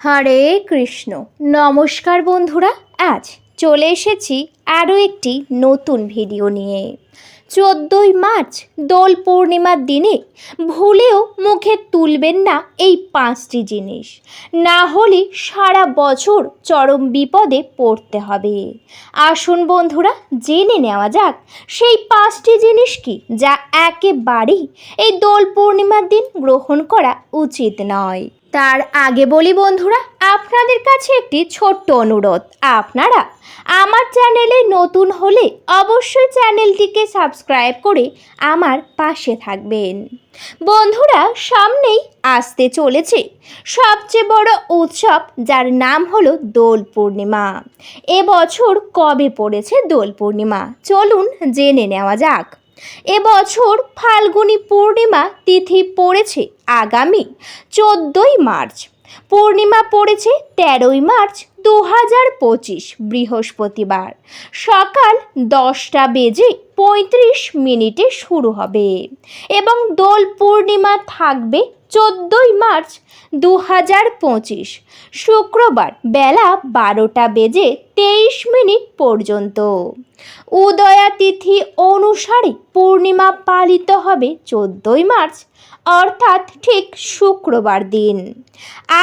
হরে কৃষ্ণ। নমস্কার বন্ধুরা, আজ চলে এসেছি আরও একটি নতুন ভিডিও নিয়ে। চোদ্দই মার্চ, দোল পূর্ণিমার দিনে ভুলেও মুখে তুলবেন না এই পাঁচটি জিনিস। না হলে সারা বছর চরম বিপদে পড়তে হবে। আসুন বন্ধুরা, জেনে নেওয়া যাক, সেই পাঁচটি জিনিস কি যা একেবারেই এই দোল পূর্ণিমার দিন গ্রহণ করা উচিত নয়। তার আগে বলি বন্ধুরা, আপনাদের কাছে একটি ছোট্ট অনুরোধ। আপনারা আমার চ্যানেলে নতুন হলে অবশ্যই চ্যানেলটিকে সাবস্ক্রাইব করে আমার পাশে থাকবেন। বন্ধুরা, সামনেই আসতে চলেছে সবচেয়ে বড় উৎসব, যার নাম হলো দোল পূর্ণিমা। এবছর কবে পড়েছে দোল পূর্ণিমা? চলুন জেনে নেওয়া যাক। এবছর ফাল্গুনী পূর্ণিমা তিথি পড়েছে আগামী চোদ্দই মার্চ। পূর্ণিমা পড়েছে তেরোই মার্চ দু হাজার পঁচিশ বৃহস্পতিবার। সকাল দশটা বেজে পঁয়ত্রিশ মিনিটে শুরু হবে এবং দোল পূর্ণিমা থাকবে চোদ্দোই মার্চ দু হাজার পঁচিশ, শুক্রবার বেলা বারোটা বেজে তেইশ মিনিট পর্যন্ত। উদয়া তিথি অনুসারে পূর্ণিমা পালিত হবে চোদ্দোই মার্চ, অর্থাৎ ঠিক শুক্রবার দিন।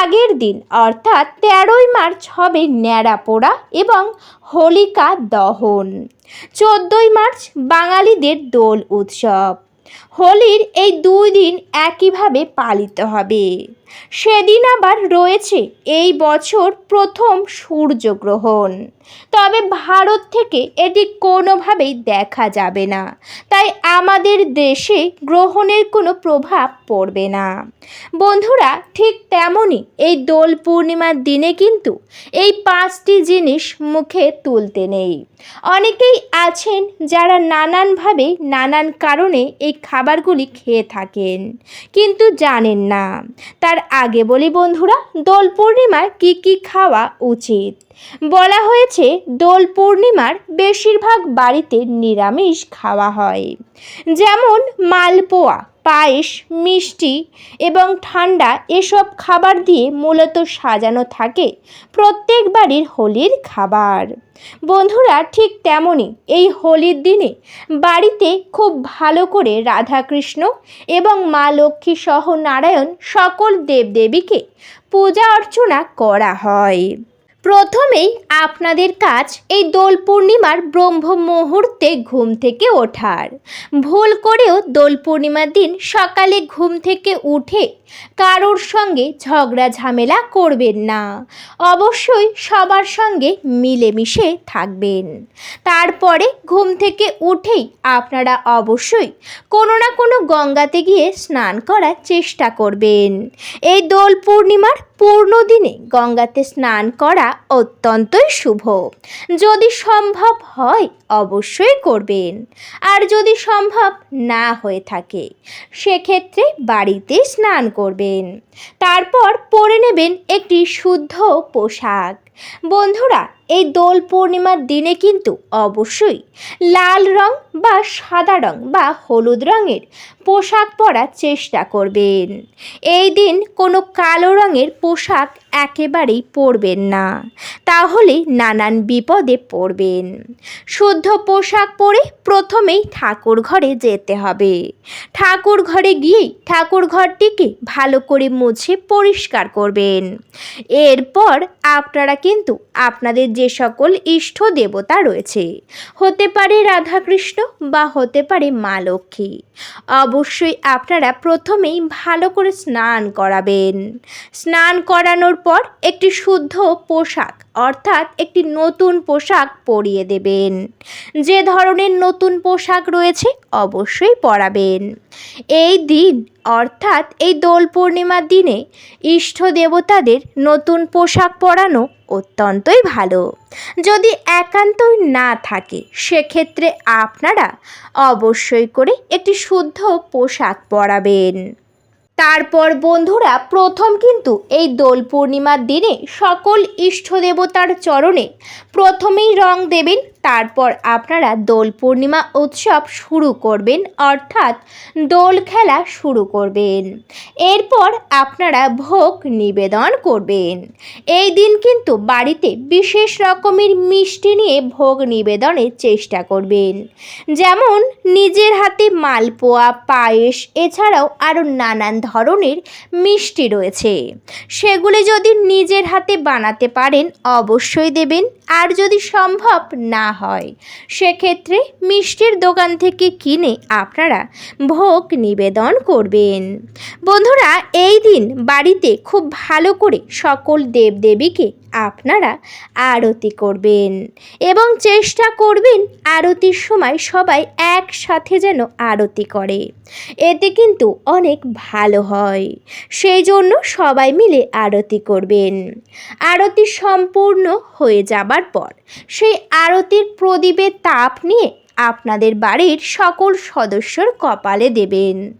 আগের দিন, অর্থাৎ তেরোই মার্চ হবে ন্যাড়া পোড়া এবং হোলিকা দহন। চোদ্দোই মার্চ বাঙালিদের দোল উৎসব। হোলির এই দুই দিন একইভাবে পালিত হবে। সেদিন আবার রয়েছে এই বছর প্রথম সূর্যগ্রহণ। তবে ভারত থেকে এটি কোনোভাবেই দেখা যাবে না। তাই আমাদের দেশে গ্রহণের কোনো প্রভাব পড়বে না। বন্ধুরা, ঠিক তেমনই এই দোল পূর্ণিমার দিনে কিন্তু এই পাঁচটি জিনিস মুখে তুলতে নেই। অনেকেই আছেন যারা নানানভাবে, নানান কারণে এই খাবারগুলি খেয়ে থাকেন। কিন্তু জানেন না। তার আগে বলি বন্ধুরা, দোল পূর্ণিমার কী কী খাওয়া উচিত? বলা হয়েছে, দোল পূর্ণিমার বেশিরভাগ বাড়িতে নিরামিষ খাওয়া হয়। যেমন মালপোয়া পায়েস, মিষ্টি এবং ঠান্ডা এসব খাবার দিয়ে মূলত সাজানো থাকে প্রত্যেক বাড়ির হোলির খাবার। বন্ধুরা, ঠিক তেমনই এই হোলির দিনে বাড়িতে খুব ভালো করে রাধাকৃষ্ণ এবং মা লক্ষ্মী সহ নারায়ণ সকল দেবদেবীকে পূজা অর্চনা করা হয়। প্রথমেই আপনাদের কাজ এই দোল পূর্ণিমার ব্রহ্ম মুহূর্তে ঘুম থেকে ওঠার। ভুল করেও দোল পূর্ণিমার দিন সকালে ঘুম থেকে উঠে কারোর সঙ্গে ঝগড়া, ঝামেলা করবেন না। অবশ্যই সবার সঙ্গে মিলেমিশে থাকবেন। তারপরে ঘুম থেকে উঠেই আপনারা অবশ্যই কোনো না কোনো গঙ্গাতে গিয়ে স্নান করার চেষ্টা করবেন। এই দোল পূর্ণিমার পূর্ণ দিনে গঙ্গাতে স্নান করা অত্যন্তই শুভ। যদি সম্ভব হয় অবশ্যই করবেন। আর যদি সম্ভব না হয়ে থাকে, সেক্ষেত্রে বাড়িতে স্নান করবেন। তারপর পরে নেবেন একটি শুদ্ধ পোশাক। বন্ধুরা, এই দোল পূর্ণিমার দিনে কিন্তু অবশ্যই লাল রং বা সাদা রং বা হলুদ রঙের পোশাক পরার চেষ্টা করবেন। এই দিন কোনো কালো রঙের পোশাক একেবারেই পরবেন না। তাহলে নানান বিপদে পড়বেন। শুদ্ধ পোশাক পরে প্রথমেই ঠাকুর ঘরে যেতে হবে। ঠাকুর ঘরে গিয়েই ঠাকুর ঘরটিকে ভালো করে মুছে পরিষ্কার করবেন। এরপর আপনারা কিন্তু আপনাদের যে সকল ইষ্ট দেবতা রয়েছে, হতে পারে রাধাকৃষ্ণ বা হতে পারে মা লক্ষ্মী, অবশ্যই আপনারা প্রথমেই ভালো করে স্নান করাবেন। স্নান করানোর পর একটি শুদ্ধ পোশাক অর্থাৎ একটি নতুন পোশাক পরিয়ে দেবেন। যে ধরনের নতুন পোশাক রয়েছে অবশ্যই পরাবেন। এই দিন, অর্থাৎ এই দোল পূর্ণিমার দিনে, ইষ্ট দেবতাদের নতুন পোশাক পরানো অত্যন্তই ভালো। যদি একান্তই না থাকে, সেক্ষেত্রে আপনারা অবশ্যই করে একটি শুদ্ধ পোশাক পরাবেন। তারপর বন্ধুরা প্রথম কিন্তু এই দোল পূর্ণিমার দিনে সকল ইষ্ট দেবতার চরণে প্রথমেই রং দেবেন তারপর আপনারা দোল পূর্ণিমা উৎসব শুরু করবেন, অর্থাৎ দোল খেলা শুরু করবেন। এরপর আপনারা ভোগ নিবেদন করবেন। এই দিন কিন্তু বাড়িতে বিশেষ রকমের মিষ্টি নিয়ে ভোগ নিবেদনের চেষ্টা করবেন। যেমন নিজের হাতে মালপোয়া, পায়েস, এছাড়াও আরও নানান ধরনের মিষ্টি রয়েছে। সেগুলি যদি নিজের হাতে বানাতে পারেন, অবশ্যই দেবেন। আর যদি সম্ভব না হয়, সেক্ষেত্রে মিষ্টির দোকান থেকে কিনে আপনারা ভোগ নিবেদন করবেন। বন্ধুরা, এই দিন বাড়িতে খুব ভালো করে সকল দেবদেবীকে আপনারা আরতি করবেন এবং চেষ্টা করবেন আরতির সময় সবাই একসাথে যেন আরতি করে। এতে কিন্তু অনেক ভালো হয়। সেই জন্য সবাই মিলে আরতি করবেন। আরতি সম্পূর্ণ হয়ে যাবার পর সেই আরতির প্রদীপের তাপ নিয়ে আপনাদের বাড়ির সকল সদস্যর কপালে দেবেন।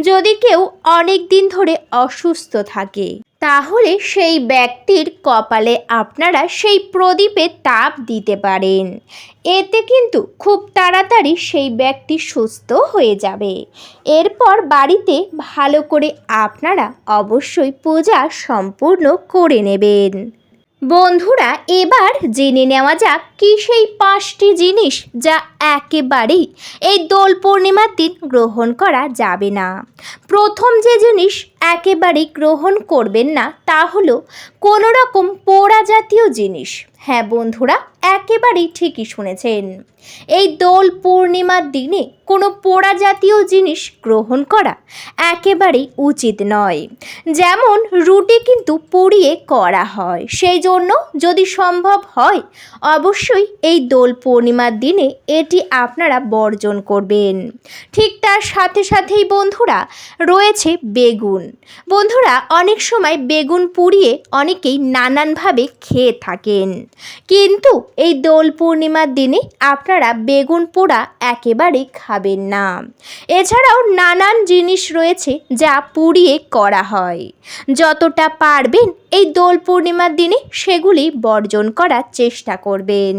যদি কেউ অনেক দিন ধরে অসুস্থ থাকে, তাহলে সেই ব্যক্তির কপালে আপনারা সেই প্রদীপে তাপ দিতে পারেন। এতে কিন্তু খুব তাড়াতাড়ি সেই ব্যক্তি সুস্থ হয়ে যাবে। এরপর বাড়িতে ভালো করে আপনারা অবশ্যই পূজা সম্পূর্ণ করে নেবেন। বন্ধুরা, এবার জেনে নেওয়া যাক কি সেই পাঁচটি জিনিস যা একেবারেই এই দোল পূর্ণিমার দিন গ্রহণ করা যাবে না। প্রথম যে জিনিস একেবারেই গ্রহণ করবেন না, তা হলো কোনো রকম পোড়া জাতীয় জিনিস। হ্যাঁ বন্ধুরা, একেবারেই ঠিকই শুনেছেন। এই দোল পূর্ণিমার দিনে কোনো পোড়া জাতীয় জিনিস গ্রহণ করা একেবারেই উচিত নয়। যেমন রুটি কিন্তু পুড়িয়ে করা হয়, সেই জন্য যদি সম্ভব হয়, অবশ্যই এই দোল পূর্ণিমার দিনে এটি আপনারা বর্জন করবেন। ঠিক তার সাথে সাথেই বন্ধুরা, রয়েছে বেগুন। বন্ধুরা, অনেক সময় বেগুন পুড়িয়ে অনেকেই নানানভাবে খেয়ে থাকেন। কিন্তু এই দোল পূর্ণিমার দিনে আপনারা বেগুন পোড়া একেবারে খাবেন না। এছাড়াও নানান জিনিস রয়েছে যা পুড়িয়ে করা হয়। যতটা পারবেন এই দোল পূর্ণিমার দিনে সেগুলি বর্জন করার চেষ্টা করবেন।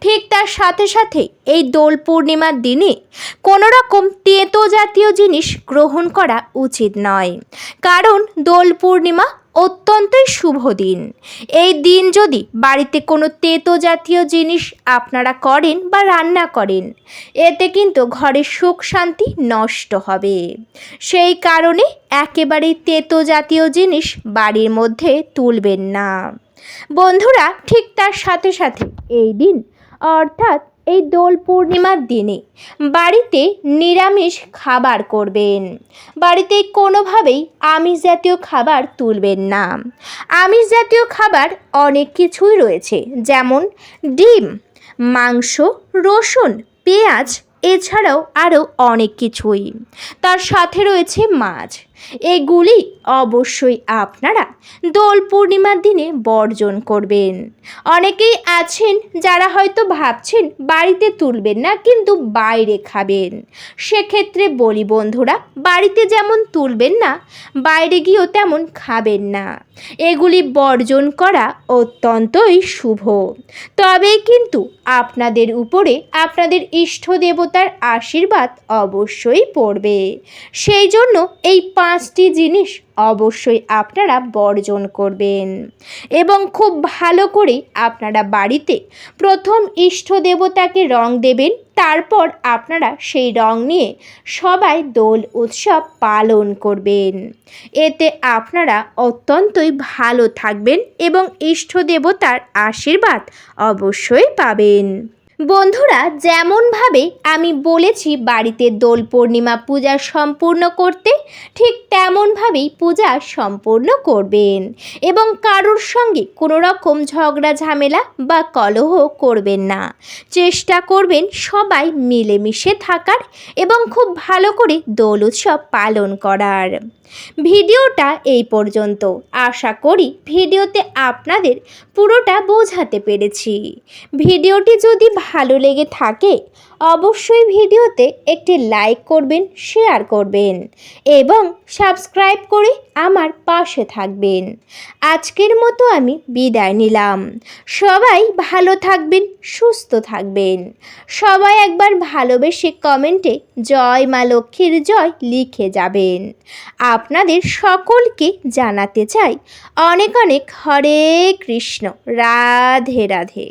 ঠিক তার সাথে সাথে এই দোল পূর্ণিমার দিনে কোনো রকম তেঁতো জাতীয় জিনিস গ্রহণ করা উচিত নয়। কারণ দোল পূর্ণিমা অত্যন্তই শুভ দিন। এই দিন যদি বাড়িতে কোনো তেতো জাতীয় জিনিস আপনারা করেন বা রান্না করেন, এতে কিন্তু ঘরের সুখ শান্তি নষ্ট হবে। সেই কারণে একেবারেই তেতো জাতীয় জিনিস বাড়ির মধ্যে তুলবেন না। বন্ধুরা, ঠিক তার সাথে সাথে এই দিন, অর্থাৎ এই দোল পূর্ণিমার দিনে বাড়িতে নিরামিষ খাবার করবেন। বাড়িতে কোনোভাবেই আমিষ জাতীয় খাবার তুলবেন না। আমিষ জাতীয় খাবার অনেক কিছুই রয়েছে, যেমন ডিম, মাংস, রসুন, পেঁয়াজ, এছাড়াও আরও অনেক কিছুই। তার সাথে রয়েছে মাছ। এগুলি অবশ্যই আপনারা দোল পূর্ণিমার দিনে বর্জন করবেন। অনেকেই আছেন যারা হয়তো ভাবছেন বাড়িতে তুলবেন না, কিন্তু বাইরে খাবেন। সেক্ষেত্রে বলি বন্ধুরা, বাড়িতে যেমন তুলবেন না, বাইরে গিয়েও তেমন খাবেন না। এগুলি বর্জন করা অত্যন্তই শুভ। তবেই কিন্তু আপনাদের উপরে আপনাদের ইষ্ট দেবতার আশীর্বাদ অবশ্যই পড়বে। সেই জন্য এই পাঁচটি জিনিস অবশ্যই আপনারা বর্জন করবেন। এবং খুব ভালো করে আপনারা বাড়িতে প্রথম ইষ্ট দেবতাকে রং দেবেন, তারপর আপনারা সেই রং নিয়ে সবাই দোল উৎসব পালন করবেন। এতে আপনারা অত্যন্তই ভালো থাকবেন এবং ইষ্ট দেবতার আশীর্বাদ অবশ্যই পাবেন। বন্ধুরা, যেমনভাবে আমি বলেছি বাড়িতে দোল পূর্ণিমা পূজা সম্পূর্ণ করতে, ঠিক তেমনভাবেই পূজা সম্পূর্ণ করবেন এবং কারোর সঙ্গে কোনো রকম ঝগড়া, ঝামেলা বা কলহ করবেন না। চেষ্টা করবেন সবাই মিলেমিশে থাকার এবং খুব ভালো করে দোল উৎসব পালন করার। ভিডিওটা এই পর্যন্ত। আশা করি ভিডিওতে আপনাদের পুরোটা বোঝাতে পেরেছি। ভিডিওটি যদি ভালো লেগে থাকে, অবশ্যই ভিডিওতে একটি লাইক করবেন শেয়ার করবেন এবং সাবস্ক্রাইব করে আমার পাশে থাকবেন। আজকের মতো আমি বিদায় নিলাম। সবাই ভালো থাকবেন, সুস্থ থাকবেন। সবাই একবার ভালোবেসে কমেন্টে জয় মা লক্ষ্মীর জয় লিখে যাবেন। আপনাদের সকলকে জানাতে চাই অনেক অনেক হরে কৃষ্ণ, রাধে রাধে।